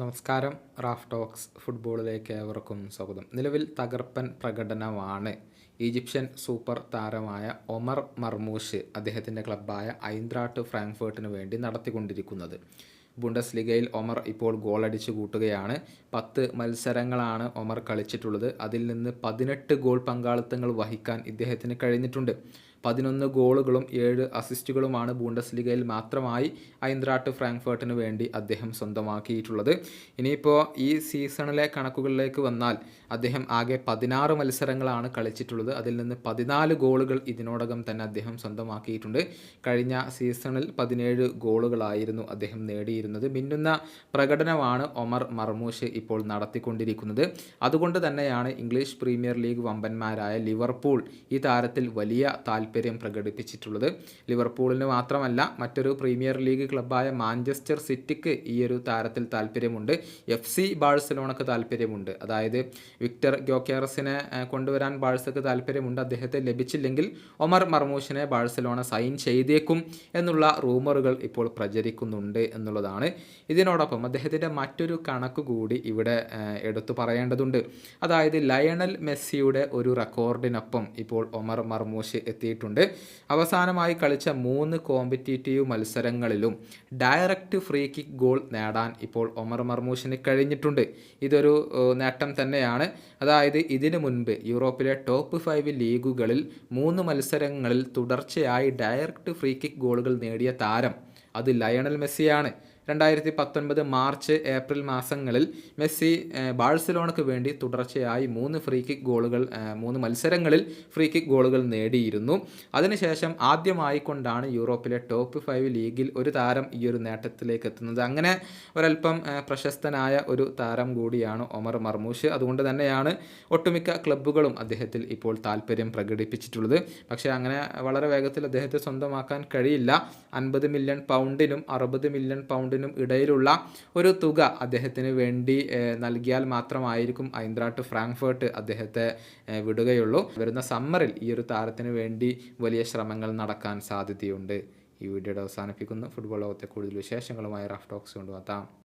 നമസ്കാരം. Raf talks ഫുട്ബോളിലേക്ക് ഏവർക്കും സ്വാഗതം. നിലവിൽ തകർപ്പൻ പ്രകടനമാണ്. ഈജിപ്ഷ്യൻ സൂപ്പർ താരമായ ഒമർ മർമൂഷ് അദ്ദേഹത്തിന്റെ ക്ലബ്ബായ ഐന്ദ്രാട്ട് ഫ്രാങ്ക്ഫേർട്ടിന് വേണ്ടി നടത്തിക്കൊണ്ടിരിക്കുന്നത്. ബുണ്ടസ് ലീഗയിൽ ഒമർ ഇപ്പോൾ ഗോളടിച്ചു കൂട്ടുകയാണ്. പത്ത് മത്സരങ്ങളാണ് ഒമർ കളിച്ചിട്ടുള്ളത്. അതിൽ നിന്ന് പതിനെട്ട് ഗോൾ പങ്കാളിത്തങ്ങൾ വഹിക്കാൻ ഇദ്ദേഹത്തിന് കഴിഞ്ഞിട്ടുണ്ട്. പതിനൊന്ന് ഗോളുകളും ഏഴ് അസിസ്റ്റുകളുമാണ് ബൂണ്ടസ് ലീഗയിൽ മാത്രമായി ഐന്ദ്രാട്ട് ഫ്രാങ്ക്ഫേർട്ടിന് വേണ്ടി അദ്ദേഹം സ്വന്തമാക്കിയിട്ടുള്ളത്. ഇനിയിപ്പോൾ ഈ സീസണിലെ കണക്കുകളിലേക്ക് വന്നാൽ അദ്ദേഹം ആകെ പതിനാറ് മത്സരങ്ങളാണ് കളിച്ചിട്ടുള്ളത്. അതിൽ നിന്ന് പതിനാല് ഗോളുകൾ ഇതിനോടകം തന്നെ അദ്ദേഹം സ്വന്തമാക്കിയിട്ടുണ്ട്. കഴിഞ്ഞ സീസണിൽ പതിനേഴ് ഗോളുകളായിരുന്നു അദ്ദേഹം നേടിയിരുന്നത്. മിന്നുന്ന പ്രകടനമാണ് ഒമർ മർമൂഷ് ഇപ്പോൾ നടത്തിക്കൊണ്ടിരിക്കുന്നത്. അതുകൊണ്ട് തന്നെയാണ് ഇംഗ്ലീഷ് പ്രീമിയർ ലീഗ് വമ്പന്മാരായ ലിവർപൂൾ ഈ താരത്തിൽ വലിയ താല്പര്യം പ്രകടിപ്പിച്ചിട്ടുള്ളത്. ലിവർപൂളിന് മാത്രമല്ല മറ്റൊരു പ്രീമിയർ ലീഗ് ക്ലബ്ബായ മാഞ്ചസ്റ്റർ സിറ്റിക്ക് ഈ ഒരു താരത്തിൽ താല്പര്യമുണ്ട്. എഫ് സി ബാഴ്സലോണക്ക് താല്പര്യമുണ്ട്. അതായത് വിക്ടർ ഗ്യോക്യാറസിനെ കൊണ്ടുവരാൻ ബാഴ്സക്ക് താല്പര്യമുണ്ട്. അദ്ദേഹത്തെ ലഭിച്ചില്ലെങ്കിൽ ഒമർ മർമൂഷിനെ ബാഴ്സലോണ സൈൻ ചെയ്തേക്കും എന്നുള്ള റൂമറുകൾ ഇപ്പോൾ പ്രചരിക്കുന്നുണ്ട് എന്നുള്ളതാണ്. ഇതിനോടൊപ്പം അദ്ദേഹത്തിന്റെ മറ്റൊരു കണക്ക് കൂടി ഇവിടെ എടുത്തു പറയേണ്ടതുണ്ട്. അതായത് ലയണൽ മെസ്സിയുടെ ഒരു റെക്കോർഡിനൊപ്പം ഇപ്പോൾ ഒമർ മർമൂഷ് എത്തിയിട്ടുണ്ട്. അവസാനമായി കളിച്ച മൂന്ന് കോമ്പറ്റീറ്റീവ് മത്സരങ്ങളിലും ഡയറക്റ്റ് ഫ്രീ കിക്ക് ഗോൾ നേടാൻ ഇപ്പോൾ ഒമർ മർമൂഷിന് കഴിഞ്ഞിട്ടുണ്ട്. ഇതൊരു നേട്ടം തന്നെയാണ്. അതായത് ഇതിനു മുൻപ് യൂറോപ്പിലെ ടോപ്പ് ഫൈവ് ലീഗുകളിൽ മൂന്ന് മത്സരങ്ങളിൽ തുടർച്ചയായി ഡയറക്റ്റ് ഫ്രീ കിക്ക് ഗോളുകൾ നേടിയ താരം അത് ലയണൽ മെസ്സിയാണ്. രണ്ടായിരത്തി പത്തൊൻപത് മാർച്ച് ഏപ്രിൽ മാസങ്ങളിൽ മെസ്സി ബാഴ്സലോണയ്ക്ക് വേണ്ടി തുടർച്ചയായി മൂന്ന് ഫ്രീ കിക്ക് ഗോളുകൾ മൂന്ന് മത്സരങ്ങളിൽ ഫ്രീ കിക്ക് ഗോളുകൾ നേടിയിരുന്നു. അതിനുശേഷം ആദ്യമായി കൊണ്ടാണ് യൂറോപ്പിലെ ടോപ്പ് ഫൈവ് ലീഗിൽ ഒരു താരം ഈ ഒരു നേട്ടത്തിലേക്ക് എത്തുന്നത്. അങ്ങനെ ഒരല്പം പ്രശസ്തനായ ഒരു താരം കൂടിയാണ് ഒമർ മർമൂഷ്. അതുകൊണ്ട് തന്നെയാണ് ഒട്ടുമിക്ക ക്ലബ്ബുകളും അദ്ദേഹത്തിൽ ഇപ്പോൾ താല്പര്യം പ്രകടിപ്പിച്ചിട്ടുള്ളത്. പക്ഷേ അങ്ങനെ വളരെ വേഗത്തിൽ അദ്ദേഹത്തെ സ്വന്തമാക്കാൻ കഴിയില്ല. അൻപത് മില്യൺ പൗണ്ടിനും അറുപത് മില്യൺ പൗണ്ടിനും ഇടയിലുള്ള ഒരു തുക അദ്ദേഹത്തിന് വേണ്ടി നൽകിയാൽ മാത്രമായിരിക്കും ഐന്ദ്രാട്ട് ഫ്രാങ്ക്ഫേർട്ട് അദ്ദേഹത്തെ വിടുകയുള്ളൂ. വരുന്ന സമ്മറിൽ ഈ ഒരു താരത്തിന് വേണ്ടി വലിയ ശ്രമങ്ങൾ നടക്കാൻ സാധ്യതയുണ്ട്. ഈ വീഡിയോയുടെ അവസാനിപ്പിക്കുന്നു. ഫുട്ബോൾ ലോകത്തെ കൂടുതൽ വിശേഷങ്ങളുമായി റഫ് ടോക്സ് കൊണ്ടുവത്താം.